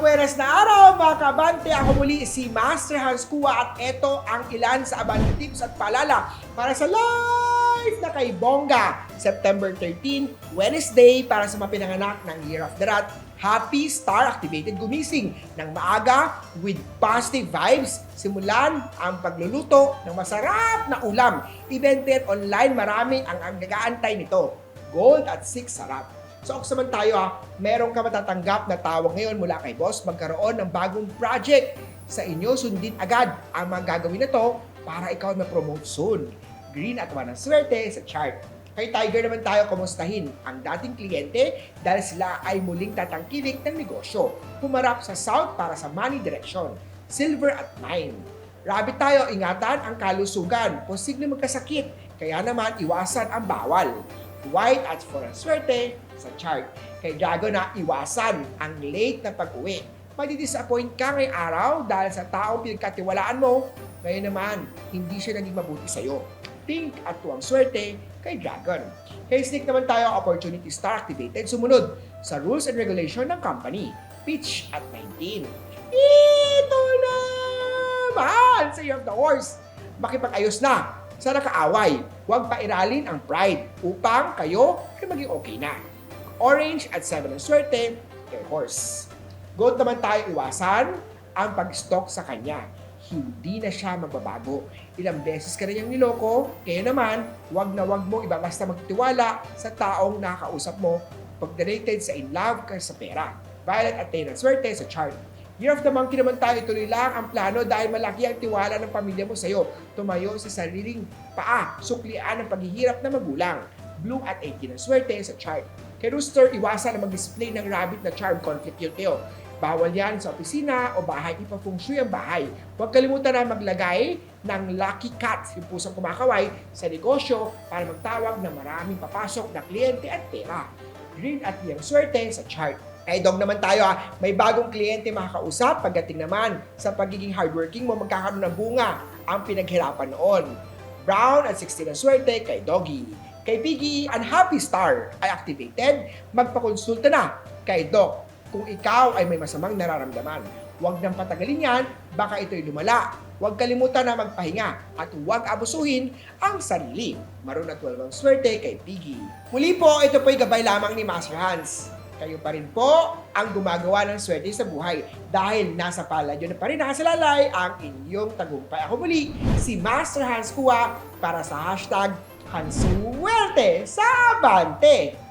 Mabuenas na araw mga kabante! Ako muli si Master Hans Kua at ito ang ilan sa Abante Tips at paalala para sa live na kay Bongga September 13, Wednesday para sa mga pinanganak ng Year of the Rat. Happy Star Activated gumising ng maaga with positive vibes. Simulan ang pagluluto ng masarap na ulam. Evented online, marami ang ang nag-aantay nito. Gold at 6 sarap. So, ako naman tayo ha, meron ka matatanggap na tawag ngayon mula kay boss magkaroon ng bagong project. Sa inyo, sundin agad ang mga gagawin na to para ikaw na-promote soon. Green at ang swerte sa chart. Kay Tiger naman tayo kumustahin ang dating kliyente dahil sila ay muling tatangkilik ng negosyo. Humarap sa South para sa money direction. Silver at 9. Rabbit tayo, ingatan ang kalusugan. Posible magkasakit, kaya naman iwasan ang bawal. White at for ang swerte sa chart. Kay Dragon na iwasan ang late na pag-uwi. Madi-disappoint ka ngayong araw dahil sa taong pinagkatiwalaan mo, ngayon naman, hindi siya naging mabuti sa'yo. Pink at tuwang swerte kay Dragon. Kay Snake naman tayo, opportunity star activated, sumunod sa rules and regulation ng company. Pitch at 19. Ito na! Mahal sa iyo of the horse. Makipag-ayos na sa nakaaway. Huwag pairalin ang pride upang kayo ay maging okay na. Orange at 7 ang swerte kay horse. Goat naman tayo iwasan ang pag-stalk sa kanya. Hindi na siya magbabago. Ilang beses ka na niyang niloko, kaya naman, wag na wag mo iba basta magtiwala sa taong nakakausap mo pag related sa in love ka sa pera. Violet at Taylor swerte sa chart. Year of the Monkey naman tayo, tuloy lang ang plano dahil malaki ang tiwala ng pamilya mo sa'yo. Tumayo sa sariling paa, suklian ang paghihirap na magulang. Blue at 18 ang swerte sa chart. Kay Rooster, iwasan na mag-display ng rabbit na charm conflict yun kayo. Bawal yan sa opisina o bahay, ipafeng shui ang bahay. Huwag kalimutan na maglagay ng lucky cat, yung pusang kumakaway, sa negosyo para magtawag ng maraming papasok na kliyente at pera. Green at yung swerte sa chart. Kay dog naman tayo ha, may bagong kliyente makakausap pagdating naman sa pagiging hardworking mo magkakaroon ng bunga ang pinaghirapan noon. Brown at 16 ang swerte kay Doggy. Kay Piggy, ang Happy Star ay activated, magpakonsulta na kay Doc kung ikaw ay may masamang nararamdaman. Huwag nang patagalin yan, baka ito'y lumala. Huwag kalimutan na magpahinga at huwag abusuhin ang sarili. Maroon at 12 ang swerte kay Piggy. Muli po, ito po'y gabay lamang ni Master Hans. Kayo pa rin po ang gumagawa ng swerte sa buhay dahil nasa palad yun pa rin nakasalalay ang inyong tagumpay. Ako muli, si Master Hans Kua para sa hashtag Hansuwerte sa Abante.